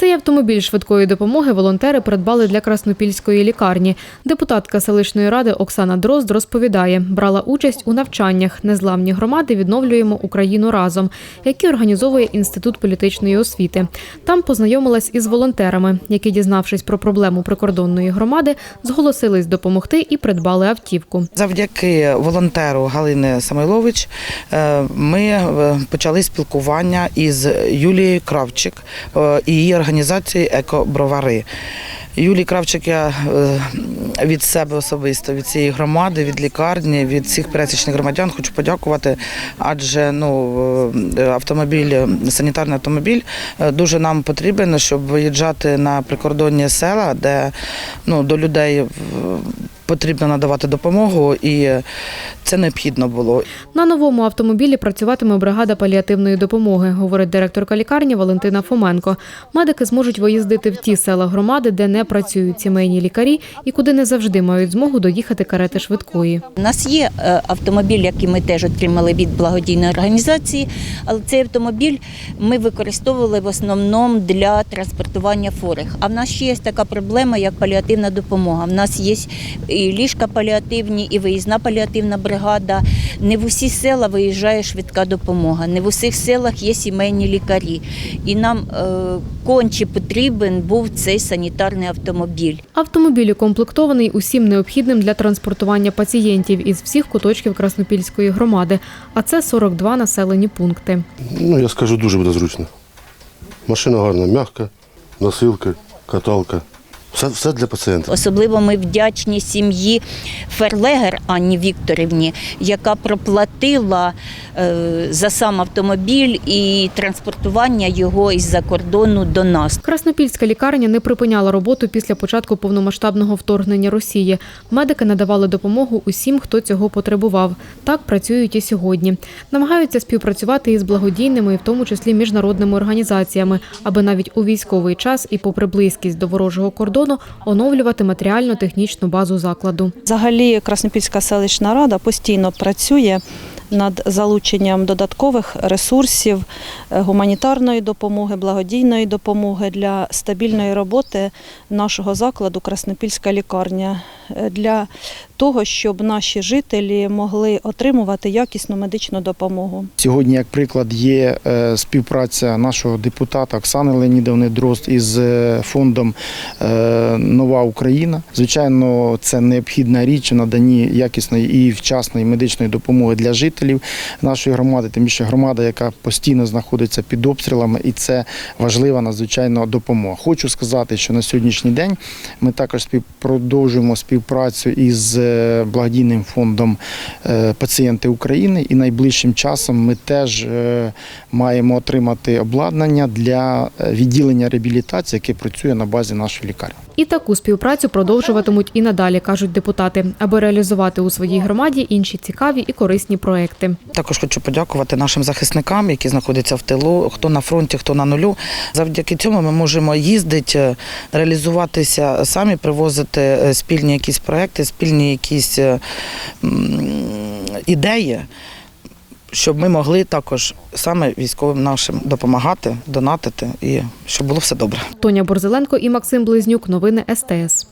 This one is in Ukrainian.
Цей автомобіль швидкої допомоги волонтери придбали для Краснопільської лікарні. Депутатка селищної ради Оксана Дрозд розповідає, брала участь у навчаннях Незламні громади відновлюємо Україну разом, які організовує Інститут політичної освіти. Там познайомилась із волонтерами, які, дізнавшись про проблему прикордонної громади, зголосились допомогти і придбали автівку. Завдяки волонтеру Галини Самойлович е, ми е, почали спілкування із Юлією Кравчик е, і її Екобровари. Юлії Кравчик я е, від себе особисто, від цієї громади, від лікарні, від всіх пересічних громадян хочу подякувати, адже ну, е, автомобіль, санітарний автомобіль е, дуже нам потрібен, щоб виїжджати на прикордонні села, де ну, до людей потрібно надавати допомогу, і це необхідно було. На новому автомобілі працюватиме бригада паліативної допомоги, говорить директорка лікарні Валентина Фоменко. Медики зможуть виїздити в ті села громади, де не працюють сімейні лікарі і куди не завжди мають змогу доїхати карети швидкої. У нас є е, автомобіль, який ми теж отримали від благодійної організації, але цей автомобіль ми використовували в основному для транспортування хворих. А в нас ще є така проблема, як паліативна допомога. В нас є і ліжка паліативні, і виїзна паліативна бригада. Не в усі села виїжджає швидка допомога, не в усіх селах є сімейні лікарі. І нам е, конче потрібен був цей санітарний автомобіль. Автомобіль укомплектований усім необхідним для транспортування пацієнтів із всіх куточків Краснопільської громади, а це 42 населені пункти. Ну, я скажу, дуже буде зручно. Машина гарна, м'яка, носилки, каталка. Все, все для пацієнта. Особливо ми вдячні сім'ї Ферлегер Анні Вікторівні, яка проплатила е, за сам автомобіль і транспортування його із-за кордону до нас. Краснопільська лікарня не припиняла роботу після початку повномасштабного вторгнення Росії. Медики надавали допомогу усім, хто цього потребував. Так працюють і сьогодні. Намагаються співпрацювати із благодійними, і в тому числі міжнародними організаціями, аби навіть у військовий час і попри близькість до ворожого кордону оновлювати матеріально-технічну базу закладу. Взагалі Краснопільська селищна рада постійно працює над залученням додаткових ресурсів е, гуманітарної допомоги, благодійної допомоги для стабільної роботи нашого закладу Краснопільська лікарня для того, щоб наші жителі могли отримувати якісну медичну допомогу. Сьогодні, як приклад, є е, співпраця нашого депутата Оксани Леонідовни Дрозд із е, фондом е, Нова Україна. Звичайно, це необхідна річ у наданні якісної і вчасної медичної допомоги для жителів нашої громади, тим більше громада, яка постійно знаходиться під обстрілами, і це важлива надзвичайно допомога. Хочу сказати, що на сьогоднішній день ми також продовжуємо співпрацю із е, благодійним фондом е, Пацієнти України, і найближчим часом ми теж е, маємо отримати обладнання для відділення реабілітації, яке працює на базі нашої лікарні. І таку співпрацю продовжуватимуть і надалі, кажуть депутати, аби реалізувати у своїй громаді інші цікаві і корисні проекти. Також хочу подякувати нашим захисникам, які знаходяться в тилу, хто на фронті, хто на нулю. Завдяки цьому ми можемо їздити, реалізуватися самі, привозити спільні якісь проекти, спільні якісь е, ідеї, щоб ми могли також саме військовим нашим допомагати, донатити і щоб було все добре. Тоня Борзеленко і Максим Близнюк. Новини СТС.